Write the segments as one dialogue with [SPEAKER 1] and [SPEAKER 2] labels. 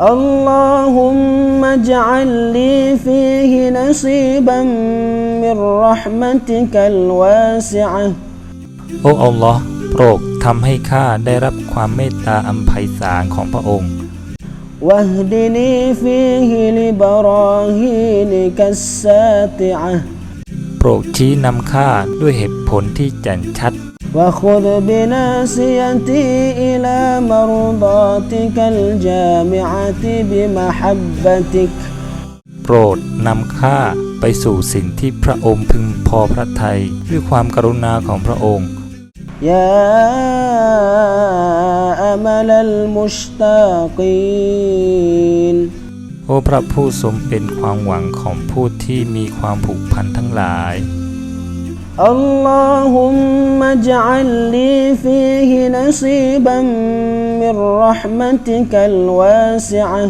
[SPEAKER 1] اللهم اجعل لي فيه نصيبا من رحمتك الواسعة
[SPEAKER 2] โอ้อัลลอฮ์โปรดทำให้ข้าได้รับความเมตตาอันไพศาลของพระองค์
[SPEAKER 1] واهدني فيه لبراهينك الساتعة
[SPEAKER 2] โปรดชี้นำข้าด้วยเหตุผลที่แจ่มชัด
[SPEAKER 1] وخذ بناصيتي إلى مرضاتك الجامعة بمحبتك
[SPEAKER 2] โปรดนำข้าไปสู่สิ่งที่พระองค์พึงพอพระทัยด้วยความกรุณาของพระองค์
[SPEAKER 1] يا أمل المشتاقين
[SPEAKER 2] โอ้พระผู้ทรงเป็นความหวังของผู้ที่มีความผูกพันทั้งหลาย
[SPEAKER 1] اللهم اجعل لي فيه نصيبا من رحمتك الواسعة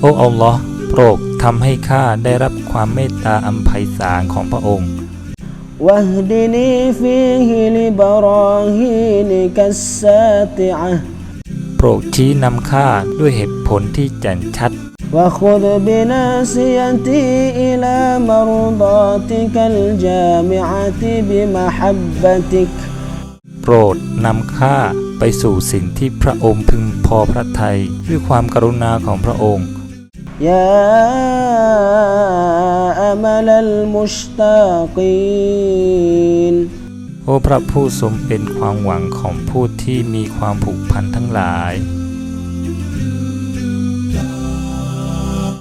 [SPEAKER 2] โอ้อัลลอฮ์โปรดทำให้ข้าได้รับความเมตตาอันไพศาลของพระองค์
[SPEAKER 1] واهدني فيه لبراهينك الساتعة
[SPEAKER 2] โปรดชี้นำข้าด้วยเหตุผลที่แจ่มชัด
[SPEAKER 1] وخذ بناصيتي إلى مرضاتك الجامعة بمحبتك
[SPEAKER 2] โปรดนำข้าไปสู่สิ่งที่พระองค์พึงพอพระทัยด้วยความกรุณาของพระองค์
[SPEAKER 1] يا أمل المشتاقين
[SPEAKER 2] โอ้พระผู้ทรงเป็นความหวังของผู้ที่มีความผูกพันทั้งหลาย